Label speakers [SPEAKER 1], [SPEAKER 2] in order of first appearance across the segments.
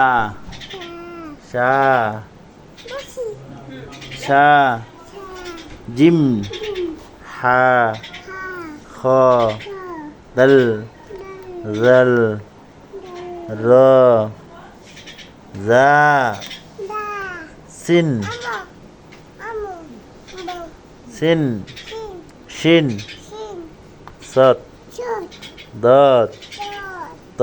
[SPEAKER 1] শা শা জিম। হা। খ। দল। জল। র। জা। সিন। সিন। শিন। সত। দত ত।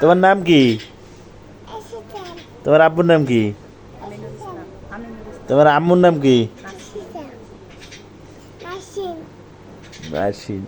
[SPEAKER 1] তোমার নাম কি? তোমার আব্বুর নাম কি? তোমার আম্মুর নাম কি. রাশিদ